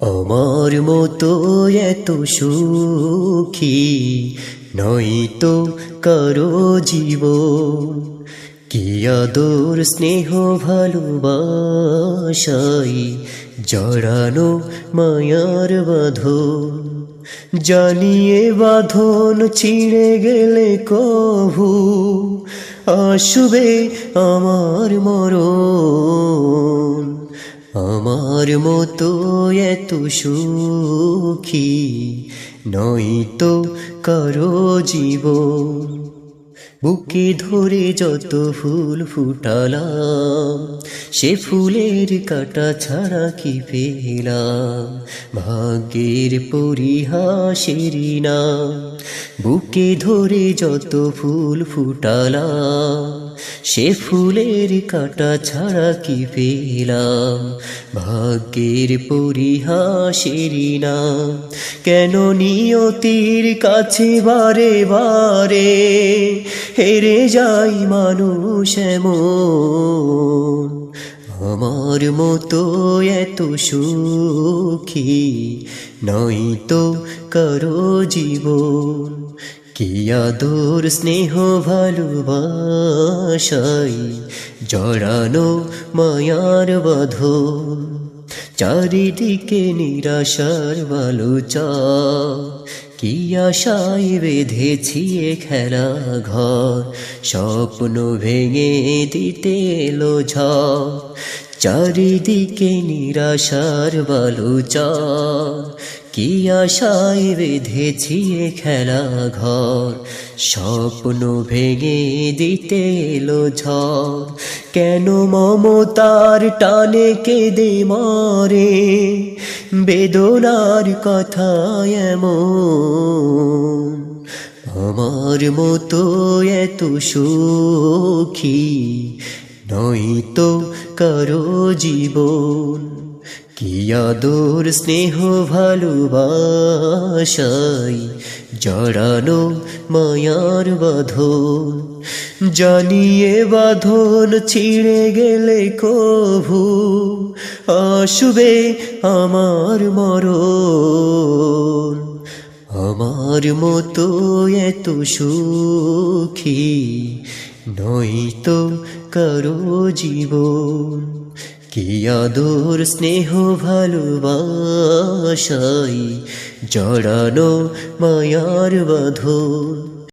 আমার মতো এত সুখী নয়তো কারও জীব কি আদর, স্নেহ, ভালোবাসাই জড়ানো মায়ার বাঁধন। জানিয়ে বাঁধন ছিঁড়ে গেলে কভু, আসবে আমার মরণ। আমার মতো এত সুখী, নয়তো কারও জীবন। বুকে ধরে যত ফুল ফুটালাম, সে ফুলের কাটা ছাড়া কি পেলাম? ভাগ্যের পরিহাসের নাম, বুকে ধরে যত ফুল ফুটালাম সে ফুলের কাটা ছাড়া কি পেলাম? ভাগ্যের পরিহাসের নাম। কেন নিয়তির কাছে বারে বারে হেরে যাই মানুষ এমন? আমার মতো এত সুখী নয়তো কারও জীবন। কি আদর স্নেহ ভালোবাসাই জড়ানো মায়ার বাঁধন চারিদিকে নিরাশার বালুচা। কি আশায় বেঁধেছি এ খেলা ঘর। স্বপ্ন ভেঙে দিতে এলো ঝড়। চারিদিকে নিরাশার বালুচা কি আশায় বেঁধেছি খেলা ঘর স্বপ্ন ভেঙে দিতে এলো ঝড়। কেন মমতার টানে কেঁদে মরে? বেদনার কথা এমন। আমার মতো এত সুখী নয়তো কারও জীবন। কি আদর, স্নেহ, ভালোবাসাই জড়ানো মায়ার বাঁধন। জানিয়ে বাঁধন ছিঁড়ে গেলে কভু, আসবে আমার মরণ। আমার মতো এত সুখী নয়তো কারও জীবন। কি আদর স্নেহ ভালোবাসাই জড়ানো মায়ার বাঁধন।